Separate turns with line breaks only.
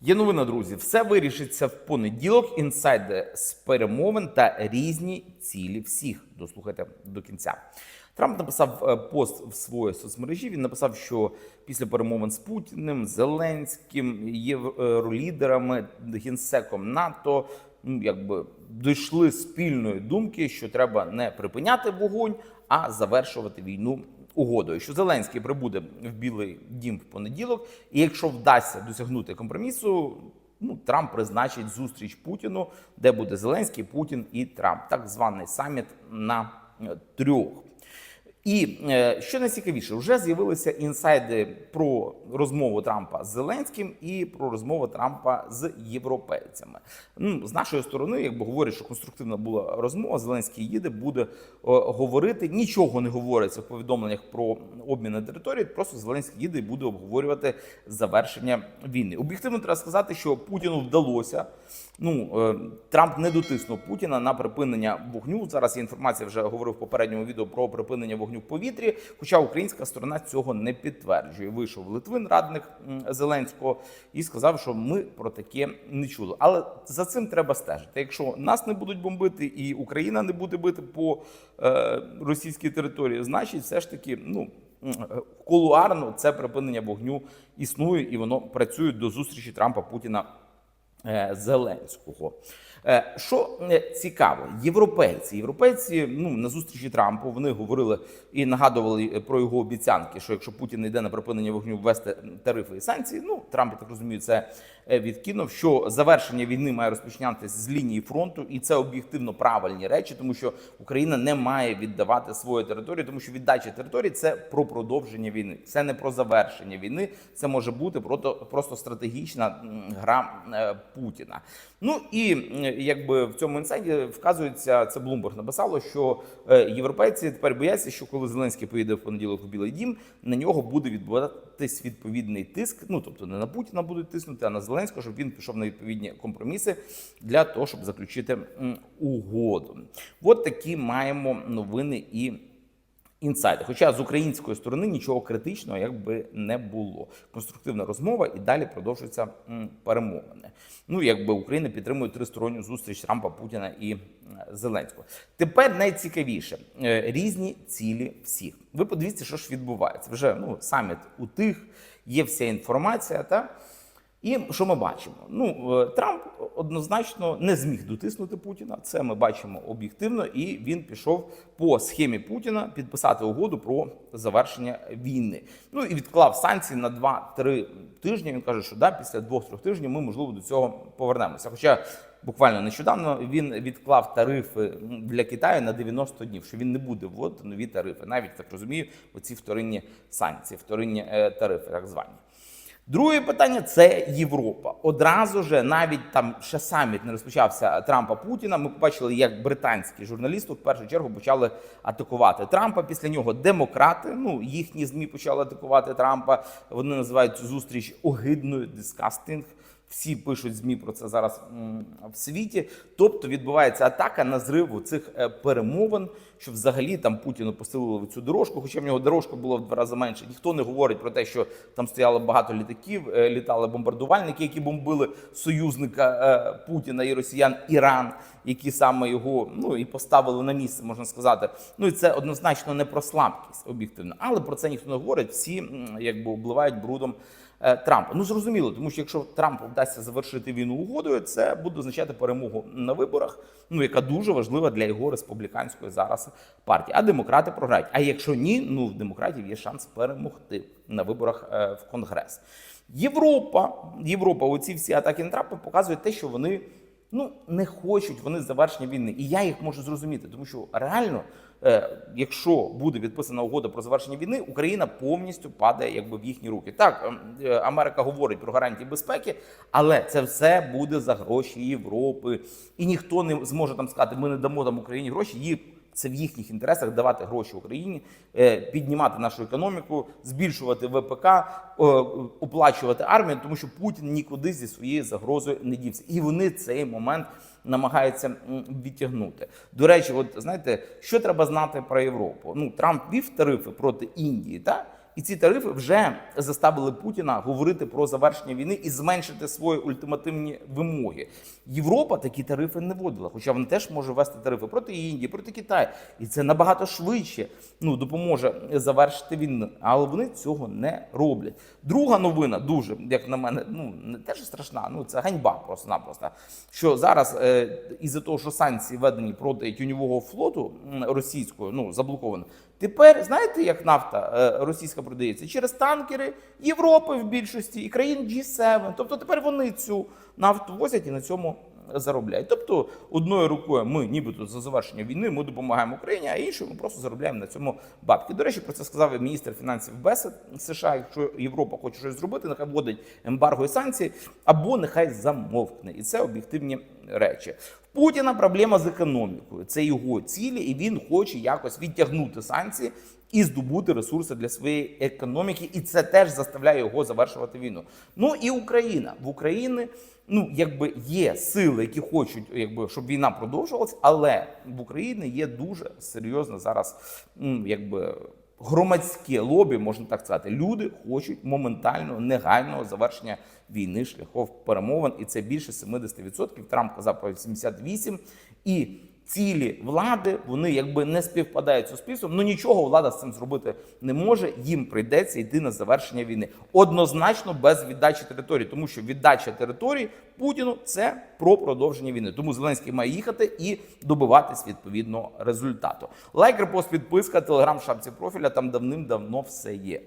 Є новина, друзі. Все вирішиться в понеділок. Інсайди з перемовин та різні цілі всіх. Дослухайте до кінця. Трамп написав е, пост в своїй соцмережі. Він написав, що після перемовин з Путіним, Зеленським, євролідерами, генсеком НАТО, ну якби дійшли спільної думки, що треба не припиняти вогонь, а завершувати війну угодою, що Зеленський прибуде в Білий Дім в понеділок, і якщо вдасться досягнути компромісу, ну Трамп призначить зустріч Путіну, де буде Зеленський, Путін і Трамп, так званий саміт на е, трьох. І е, що найцікавіше, вже з'явилися інсайди про розмову Трампа з Зеленським і про розмову Трампа з європейцями. Ну, з нашої сторони, якби говорять, що конструктивна була розмова, Зеленський їде, буде е, говорити. Нічого не говориться в повідомленнях про обмін на території. Просто Зеленський їде і буде обговорювати завершення війни. Об'єктивно треба сказати, що Путіну вдалося. Ну е, Трамп не дотиснув Путіна на припинення вогню. Зараз є інформація вже говорив в попередньому відео про припинення вогню в повітрі. Хоча українська сторона цього не підтверджує. Вийшов Литвин, радник Зеленського, і сказав, що ми про таке не чули. Але за цим треба стежити. Якщо нас не будуть бомбити, і Україна не буде бити по е, російській території, значить, все ж таки, ну. е, Кулуарно це припинення вогню існує і воно працює до зустрічі Трампа Путіна е, Зеленського. Е, Що е, цікаво, європейці, європейці, ну на зустрічі Трампу вони говорили і нагадували е, про його обіцянки, що якщо Путін йде на припинення вогню ввести тарифи і санкції, ну Трамп, я так розумію, це відкинув. Що завершення війни має розпочинатися з лінії фронту, і це об'єктивно правильні речі, тому що Україна не має віддавати свої території, тому що віддача території це про продовження війни, це не про завершення війни. Це може бути просто, стратегічна гра е, Путіна. Ну і якби в цьому інсайді вказується, це Bloomberg написало, що е, європейці тепер бояться, що коли Зеленський поїде в понеділок в Білий Дім, на нього буде відбуватись відповідний тиск. Ну тобто не на Путіна будуть тиснути, а на Зеленського, щоб він пішов на відповідні компроміси для того, щоб заключити угоду. От такі маємо новини і. Інсайди, хоча з української сторони нічого критичного якби не було. Конструктивна розмова і далі продовжуються перемовини. Ну якби Україна підтримує тристоронню зустріч Трампа, Путіна і Зеленського. Тепер найцікавіше е, різні цілі всіх. Ви подивіться, що ж відбувається. Вже ну саміт у тих, є вся інформація та. І що ми бачимо? Ну е, Трамп однозначно не зміг дотиснути Путіна. Це ми бачимо об'єктивно, і він пішов по схемі Путіна підписати угоду про завершення війни. Ну і відклав санкції на 2-3 тижні. Він каже, що да, після 2-3 тижнів ми можливо до цього повернемося. Хоча буквально нещодавно він відклав тарифи для Китаю на 90 днів, що він не буде вводити нові тарифи. Навіть так розумію, оці вторинні санкції, вторинні е, тарифи, так звані. Друге питання це Європа. Одразу ж навіть там ще саміт не розпочався Трампа Путіна. Ми побачили, як британські журналісти в першу чергу почали атакувати Трампа. Після нього демократи. Ну їхні змі почали атакувати Трампа. Вони називають цю зустріч огидною дискастинг. Всі пишуть змі про це зараз в світі. Тобто відбувається атака на зриву цих е, перемовин, що взагалі там Путіну посилили цю дорожку. Хоча в нього дорожка була в два рази менше. Ніхто не говорить про те, що там стояло багато літаків, е, літали бомбардувальники, які бомбили союзника е, Путіна і Росіян Іран, які саме його ну і поставили на місце, можна сказати. Ну і це однозначно не про слабкість об'єктивно, але про це ніхто не говорить. Всі якби обливають брудом. Е, Трампа. Ну зрозуміло, тому що якщо Трампу вдасться завершити війну угодою, це буде означати перемогу на виборах, ну яка дуже важлива для його республіканської зараз партії. А демократи програють. А якщо ні, ну в демократів є шанс перемогти на виборах е, в Конгрес. Європа, Європа, оці всі атаки на Трампа показують те, що вони ну не хочуть вони завершення війни. І я їх можу зрозуміти, тому що реально, е, якщо буде відписана угода про завершення війни, Україна повністю падає якби в їхні руки. Так, ем, е, Америка говорить про гарантії безпеки, але це все буде за гроші Європи, і ніхто не зможе там сказати, ми не дамо там Україні гроші. Її це в їхніх інтересах давати гроші Україні, е, піднімати нашу економіку, збільшувати ВПК, е, оплачувати армію, тому що Путін нікуди зі своєю загрозою не дівся, і вони цей момент намагаються відтягнути. До речі, от знаєте, що треба знати про Європу? Ну Трамп вів тарифи проти Індії, та І ці тарифи вже заставили Путіна говорити про завершення війни і зменшити свої ультимативні вимоги. Європа такі тарифи не вводила, хоча вона теж може ввести тарифи проти Індії, проти Китаю, і це набагато швидше ну, допоможе завершити війну. Але вони цього не роблять. Друга новина, дуже як на мене, ну не теж страшна. Ну це ганьба просто-напросто. Що зараз е, із-за того, що санкції введені проти тюньового флоту російського, ну заблоковано. Тепер знаєте, як нафта е, російська продається через танкери Європи в більшості і країн G7. Тобто тепер вони цю нафту возять і на цьому заробляють. Тобто, одною рукою ми, нібито за завершення війни, ми допомагаємо Україні, а іншою ми просто заробляємо на цьому бабки. До речі, про це сказав міністр фінансів Бесед США. Якщо Європа хоче щось зробити, нехай вводить ембарго і санкції, або нехай замовкне. І це об'єктивні речі. Путіна проблема з економікою. Це його цілі, і він хоче якось відтягнути санкції. І здобути ресурси для своєї економіки, і це теж заставляє його завершувати війну. Ну і Україна в Україні ну якби є сили, які хочуть, якби щоб війна продовжувалась, але в Україні є дуже серйозне зараз, м, якби. Громадське лобі, можна так сказати, люди хочуть моментального негайного завершення війни шляхом перемовин, і це більше 70%. Трамп казав про 78%. І цілі влади вони якби не співпадають з суспільством. Ну нічого влада з цим зробити не може. Їм прийдеться йти на завершення війни однозначно без віддачі території, тому що віддача території Путіну це про продовження війни. Тому Зеленський має їхати і добиватись відповідного результату. Лайк, репост, підписка, телеграм, шапці профіля. Там давним-давно все є.